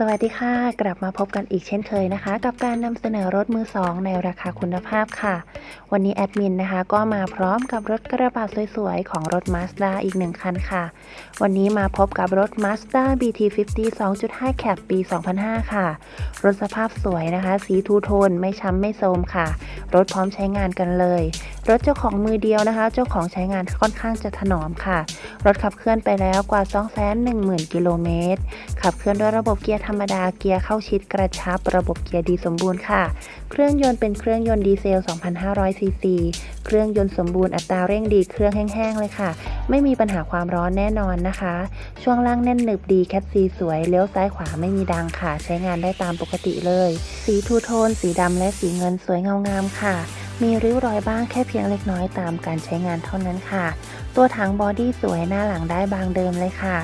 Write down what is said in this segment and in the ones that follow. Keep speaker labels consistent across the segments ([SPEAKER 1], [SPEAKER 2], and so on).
[SPEAKER 1] สวัสดีค่ะ กลับมาพบกันอีกเช่นเคยนะคะ กับการนำเสนอรถมือสองในราคาคุณภาพค่ะ วันนี้แอดมินนะคะ ก็มาพร้อมกับรถกระบะสวยๆ ของรถ Mazda อีกหนึ่งคันค่ะ วันนี้มาพบกับรถ Mazda BT50 2.5 Cab ปี 2005 ค่ะ รถสภาพสวยนะคะ สีทูโทนไม่ช้ำไม่โทรมค่ะ รถพร้อมใช้งานกันเลย รถเจ้าของมือเดียวนะคะ เจ้าของใช้งานค่อนข้างจะถนอมค่ะ รถขับเคลื่อนไปแล้วกว่า 210,000 กิโลเมตร ขับเคลื่อนด้วยระบบเกียร์ธรรมดา เกียร์เข้าชิดกระชับ ระบบเกียร์ดีสมบูรณ์ค่ะ เครื่องยนต์เป็นเครื่องยนต์ดีเซล 2,500 ซีซี เครื่องยนต์สมบูรณ์อัตราเร่งดี เครื่องแห้งๆเลยค่ะ ไม่มีปัญหาความร้อนแน่นอนนะคะ ช่วงล่างแน่นหนึบดี แคทซีสวย เลี้ยวซ้ายขวาไม่มีดังค่ะ ใช้งานได้ตามปกติเลย สีทูโทน สีดำและสีเงินสวยเงางามค่ะ มีริ้วรอยบ้างแค่เพียงเล็กน้อยตามการใช้งานเท่านั้นค่ะ ตัวถังบอดี้สวยหน้าหลังได้บางเดิมเลยค่ะ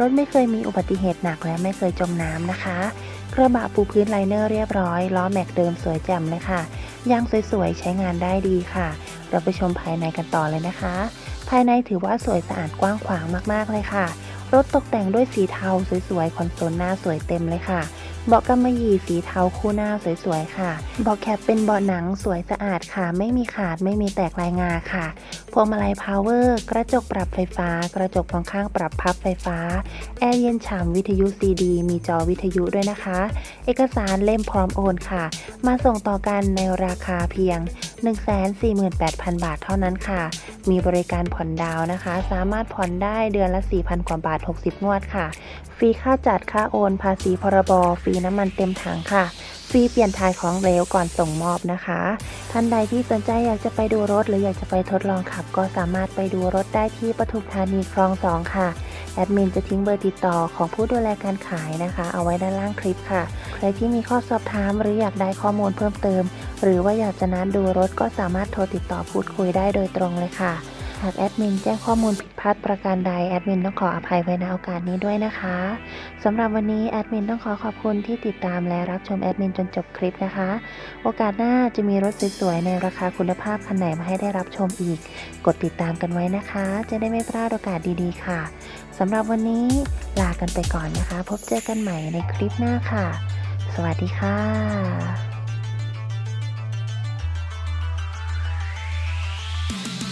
[SPEAKER 1] รถไม่เคยมีอุบัติเหตุหนักและไม่เคยจมน้ำนะคะ กระบะปูพื้นไลเนอร์เรียบร้อยล้อแม็กเดิมสวยแจ่มเลยค่ะยางสวยๆใช้งานได้ดีค่ะ เราไปชมภายในกันต่อเลยนะคะ ภายในถือว่าสวยสะอาดกว้างขวางมากๆเลยค่ะ รถตกแต่งด้วยสีเทาสวยๆคอนโซลหน้าสวยเต็มเลยค่ะ เบาะกำมะหยี่สีเทาคู่หน้าสวยๆค่ะ เบาะแคปเป็นเบาะหนังสวยสะอาดค่ะ ไม่มีขาดไม่มีแตกลายงาค่ะ พวงมาลัยพาวเวอร์ กระจกปรับไฟฟ้า กระจกมองข้างปรับพับไฟฟ้า แอร์เย็นฉ่ำวิทยุซีดี มีจอวิทยุด้วยนะคะ เอกสารเล่มพร้อมโอนค่ะ มาส่งต่อกันในราคาเพียง 148,000 บาทเท่านั้นค่ะ มีบริการผ่อนดาวนะคะ สามารถผ่อนได้เดือนละ 4,000 กว่าบาท 60 งวดค่ะ ฟรีค่าจัดค่าโอน ภาษีพรบ ฟรีน้ำมันเต็มถังค่ะ ฟรีเปลี่ยนถ่ายของเหลวก่อนส่งมอบนะคะ ท่านใดที่สนใจอยากจะไปดูรถ หรืออยากจะไปทดลองขับ ก็สามารถไปดูรถได้ที่ปทุมธานีคลองสองค่ะแอดมินจะทิ้งเบอร์ติดต่อของผู้ดูแลการขายนะคะ เอาไว้ด้านล่างคลิปค่ะ ใครที่มีข้อสอบถามหรืออยากได้ข้อมูลเพิ่มเติม หรือว่าอยากจะนัดดูรถก็สามารถโทรติดต่อพูดคุยได้โดยตรงเลยค่ะ หากแอดมินแจ้งข้อมูลผิดพลาดประการใดแอดมินต้องขออภัยไว้ในโอกาสนี้ด้วยนะคะสำหรับวันนี้แอดมินต้องขอขอบคุณที่ติดตามและรับชมแอดมินจนจบคลิปนะคะ โอกาสหน้าจะมีรถสวยๆในราคาคุณภาพคันไหนมาให้ได้รับชมอีก กดติดตามกันไว้นะคะ จะได้ไม่พลาดโอกาสดีๆ ค่ะสำหรับวันนี้ลากันไปก่อนนะคะ พบเจอกันใหม่ในคลิปหน้าค่ะ สวัสดีค่ะ Bye.